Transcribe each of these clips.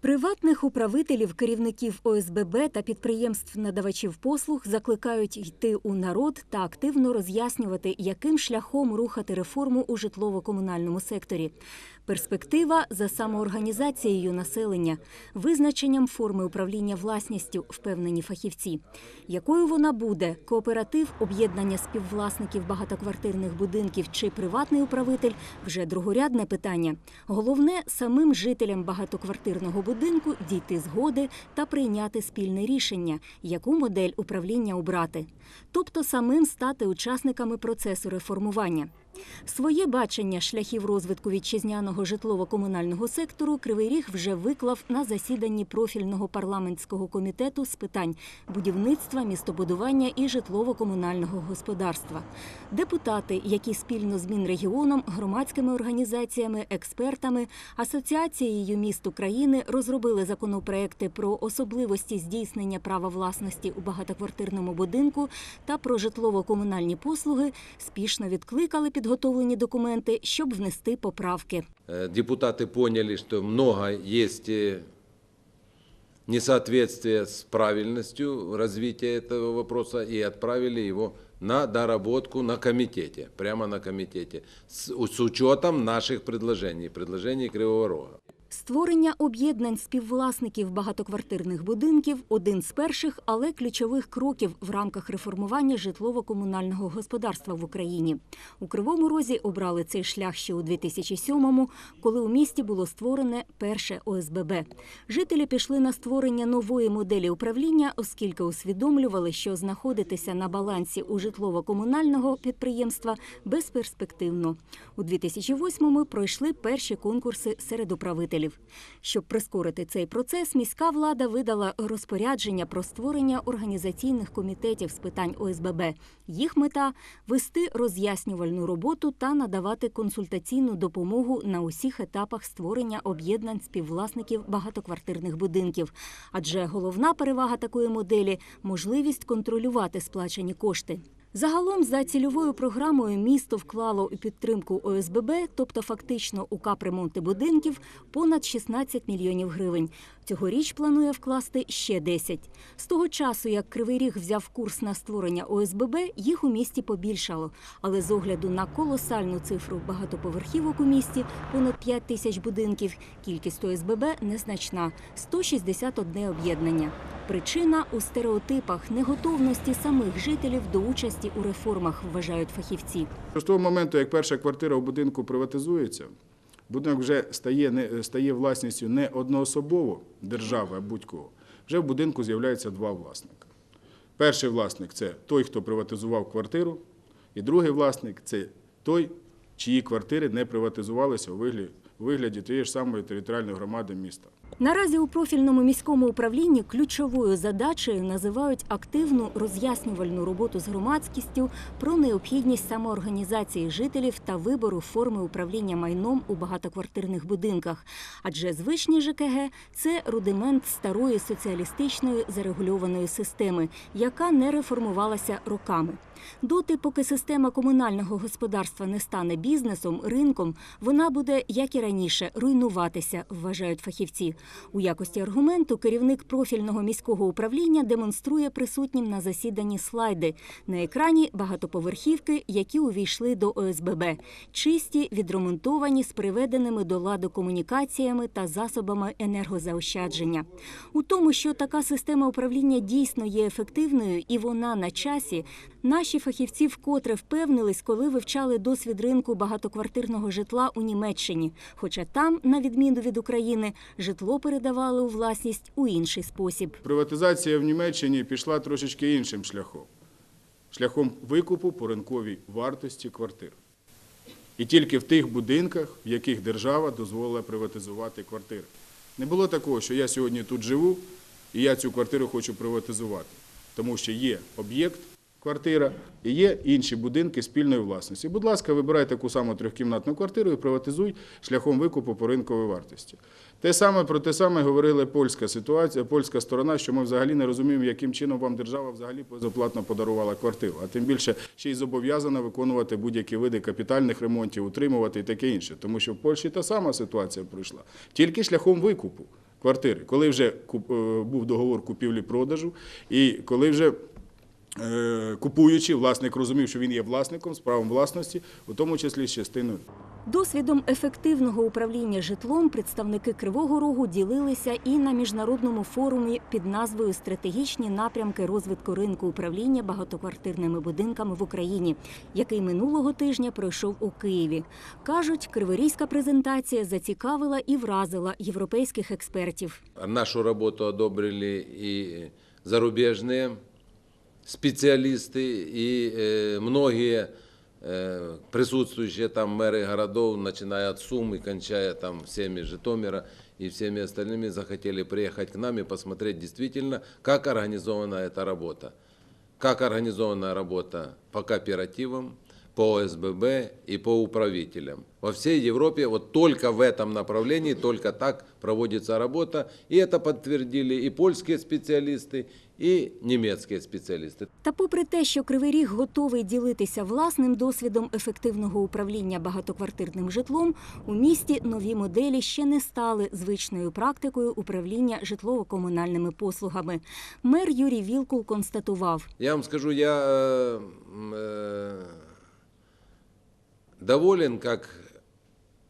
Приватних управителів, керівників ОСББ та підприємств-надавачів послуг закликають йти у народ та активно роз'яснювати, яким шляхом рухати реформу у житлово-комунальному секторі. Перспектива за самоорганізацією населення, визначенням форми управління власністю, впевнені фахівці. Якою вона буде кооператив, об'єднання співвласників багатоквартирних будинків чи приватний управитель вже другорядне питання. Головне самим жителям багатоквартирного будинку дійти згоди та прийняти спільне рішення, яку модель управління обрати, тобто самим стати учасниками процесу реформування. Своє бачення шляхів розвитку вітчизняного житлово-комунального сектору Кривий Ріг вже виклав на засіданні профільного парламентського комітету з питань будівництва, містобудування і житлово-комунального господарства. Депутати, які спільно з Мінрегіоном, громадськими організаціями, експертами, асоціацією міст України розробили законопроекти про особливості здійснення права власності у багатоквартирному будинку та про житлово-комунальні послуги, спішно відкликали підготовлені документи, щоб внести поправки. Э, Депутаты поняли, что много есть э, несоответствия с правильностью развития этого вопроса и отправили его на доработку на комитете, прямо на комитете, с, с учетом наших предложений, предложений Кривого Рога. Створення об'єднань співвласників багатоквартирних будинків один з перших, але ключових кроків в рамках реформування житлово-комунального господарства в Україні. У Кривому Розі обрали цей шлях ще у 2007-му, коли у місті було створене перше ОСББ. Жителі пішли на створення нової моделі управління, оскільки усвідомлювали, що знаходитися на балансі у житлово-комунального підприємства безперспективно. У 2008-му пройшли перші конкурси серед управителів. Щоб прискорити цей процес, міська влада видала розпорядження про створення організаційних комітетів з питань ОСББ. Їх мета вести роз'яснювальну роботу та надавати консультаційну допомогу на усіх етапах створення об'єднань співвласників багатоквартирних будинків. Адже головна перевага такої моделі можливість контролювати сплачені кошти. Загалом за цільовою програмою місто вклало у підтримку ОСББ, тобто фактично у капремонти будинків, понад 16 мільйонів гривень. Цьогоріч планує вкласти ще 10. З того часу, як Кривий Ріг взяв курс на створення ОСББ, їх у місті побільшало. Але з огляду на колосальну цифру багатоповерхівок у місті, понад 5 тисяч будинків, кількість ОСББ незначна – 161 об'єднання. Причина у стереотипах, неготовності самих жителів до участі у реформах, вважають фахівці. З того моменту, як перша квартира в будинку приватизується, будинок вже стає, не, стає власністю не одноособово держави, а будь-кого. Вже в будинку з'являються два власника. Перший власник це той, хто приватизував квартиру, і другий власник це той, чиї квартири не приватизувалися у вигляді, вигляді тієї ж самої територіальної громади міста. Наразі у профільному міському управлінні ключовою задачею називають активну роз'яснювальну роботу з громадськістю про необхідність самоорганізації жителів та вибору форми управління майном у багатоквартирних будинках. Адже звичні ЖКГ це рудимент старої соціалістичної зарегульованої системи, яка не реформувалася роками. Доти, поки система комунального господарства не стане бізнесом, ринком, вона буде, як і раніше, руйнуватися, вважають фахівці. У якості аргументу керівник профільного міського управління демонструє присутнім на засіданні слайди. На екрані багатоповерхівки, які увійшли до ОСББ. Чисті, відремонтовані з приведеними до ладу комунікаціями та засобами енергозаощадження. У тому, що така система управління дійсно є ефективною і вона на часі, наші фахівці вкотре впевнились, коли вивчали досвід ринку багатоквартирного житла у Німеччині. Хоча там, на відміну від України, житло передавали у власність у інший спосіб. Приватизація в Німеччині пішла трошечки іншим шляхом шляхом викупу по ринковій вартості квартир. І тільки в тих будинках, в яких держава дозволила приватизувати квартири. Не було такого, що я сьогодні тут живу і я цю квартиру хочу приватизувати, тому що є об'єкт, квартира і є інші будинки спільної власності. Будь ласка, вибирай таку саму трьохкімнатну квартиру і приватизуй шляхом викупу по ринковій вартості. Те саме про те саме говорила польська ситуація, польська сторона, що ми взагалі не розуміємо, яким чином вам держава взагалі безоплатно подарувала квартиру, а тим більше ще й зобов'язана виконувати будь-які види капітальних ремонтів, утримувати і таке інше. Тому що в Польщі та сама ситуація пройшла. Тільки шляхом викупу. квартири, коли вже е, був договор купівлі-продажу, і коли вже купуючи, власник розумів, що він є власником з правом власності, у тому числі з частиною. Досвідом ефективного управління житлом представники Кривого Рогу ділилися і на міжнародному форумі під назвою Стратегічні напрямки розвитку ринку управління багатоквартирними будинками в Україні, який минулого тижня пройшов у Києві. кажуть, криворізька презентація зацікавила і вразила європейських експертів. Нашу работу одобрили и зарубежные специалисты, и многие присутствующие там мэры городов, начиная от Сумы, кончая там всеми Житомира и всеми остальными, захотели приехать к нам и посмотреть действительно, как организована эта работа. Как организована работа по кооперативам, по ОСББ и по управителям. Во всей Европе вот только в этом направлении, только так проводится работа. И это подтвердили и польские специалисты, и немецкие специалисты. Та попри те, що Кривий Ріг готовий ділитися власним досвідом ефективного управління багатоквартирним житлом, у місті нові моделі ще не стали звичною практикою управління житлово-комунальними послугами. Мер Юрій Вілкул констатував, Я вам скажу, я э, м, э, доволен, как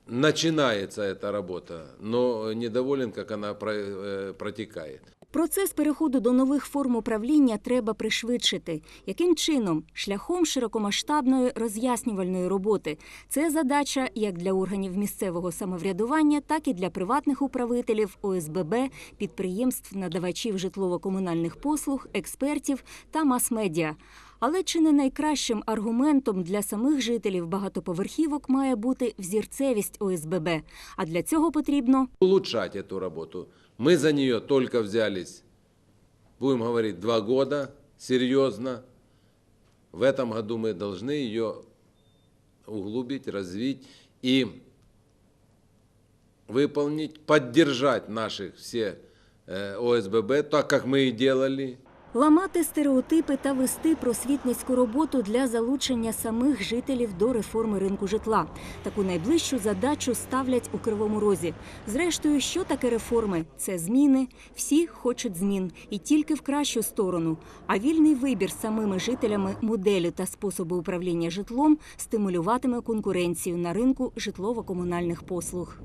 начинается эта работа, но недоволен, как она э, протекает. Процес переходу до нових форм управління треба пришвидшити. Яким чином? Шляхом широкомасштабної роз'яснювальної роботи. Це задача як для органів місцевого самоврядування, так і для приватних управителів, ОСББ, підприємств, надавачів житлово-комунальних послуг, експертів та мас-медіа. Але чи не найкращим аргументом для самих жителів багатоповерхівок має бути взірцевість ОСББ? А для цього потрібно улучшать эту работу. Мы за нее только взялись, будем говорить, два года, серьезно. В этом году мы должны ее углубить, развить и выполнить, поддержать наших все э, ОСББ, так как мы и делали. Ламати стереотипи та вести просвітницьку роботу для залучення самих жителів до реформи ринку житла. Таку найближчу задачу ставлять у Кривому Розі. Зрештою, що таке реформи? Це зміни. Всі хочуть змін і тільки в кращу сторону. А вільний вибір самими жителями моделі та способу управління житлом стимулюватиме конкуренцію на ринку житлово-комунальних послуг.